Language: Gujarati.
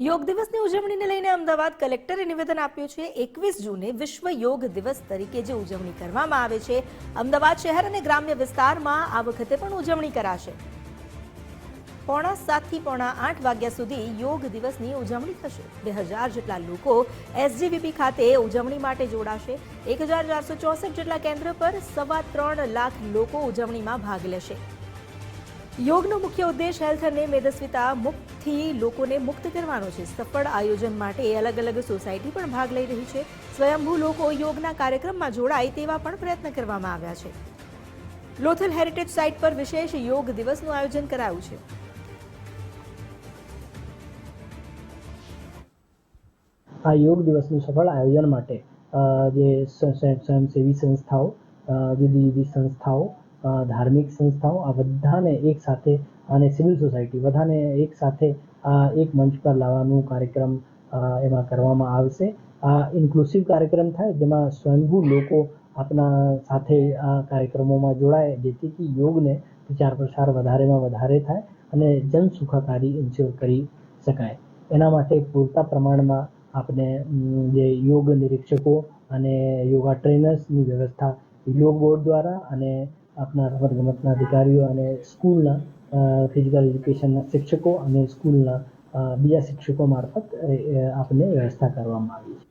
યોગ દિવસની ઉજવણીને લઈને અમદાવાદ કલેક્ટરે નિવેદન આપ્યું છે, એકવીસ જૂને વિશ્વ યોગ દિવસ તરીકે જે ઉજવણી કરવામાં આવે છે, અમદાવાદ શહેર અને ગ્રામ્ય વિસ્તારમાં આ વખતે પણ ઉજવણી કરાશે. પોણા સાતથી પોણા આઠ વાગ્યા સુધી યોગ દિવસની ઉજવણી થશે. બે હજાર જેટલા લોકો એસજીવીપી ખાતે ઉજવણી માટે જોડાશે. એક હજાર ચારસો ચોસઠ જેટલા કેન્દ્ર પર સવા ત્રણ લાખ લોકો ઉજવણીમાં ભાગ લેશે. યોગનો મુખ્ય ઉદ્દેશ હેલ્થ અને મેદસ્વીતા મુક્તથી લોકોને મુક્ત કરવાનો છે. સફળ આયોજન માટે અલગ અલગ સોસાયટી પણ ભાગ લઈ રહી છે. સ્વયંભૂ લોકો યોગના કાર્યક્રમમાં જોડાય તેવા પણ પ્રયત્ન કરવામાં આવ્યા છે. લોથલ હેરિટેજ સાઇટ પર વિશેષ યોગ દિવસનું આયોજન કરાયું છે. આ યોગ દિવસનું સફળ આયોજન માટે જે સ્વ- સ્વ- સ્વયંસેવી સંસ્થાઓ જુદી જુદી સંસ્થાઓ ધાર્મિક સંસ્થાઓ આ બધાને એક સાથે અને સિવિલ સોસાયટી બધાને એક સાથે આ એક મંચ પર લાવવાનું કાર્યક્રમ એમાં કરવામાં આવશે. આ ઇન્ક્લુસિવ કાર્યક્રમ થાય જેમાં સ્વયંભૂ લોકો આપના સાથે આ કાર્યક્રમોમાં જોડાય, જેથી યોગને પ્રચાર પ્રસાર વધારેમાં વધારે થાય અને જન સુખાકારી ઇન્શ્યોર કરી શકાય. એના માટે પૂરતા પ્રમાણમાં આપણે જે યોગ નિરીક્ષકો અને યોગા ટ્રેનર્સની વ્યવસ્થા, યોગ બોર્ડ દ્વારા અને આપણા રમતગમતના અધિકારીઓ અને સ્કૂલના ફિઝિકલ એજ્યુકેશનના શિક્ષકો અને સ્કૂલના બીજા શિક્ષકો મારફત આપને વ્યવસ્થા કરવામાં આવી છે.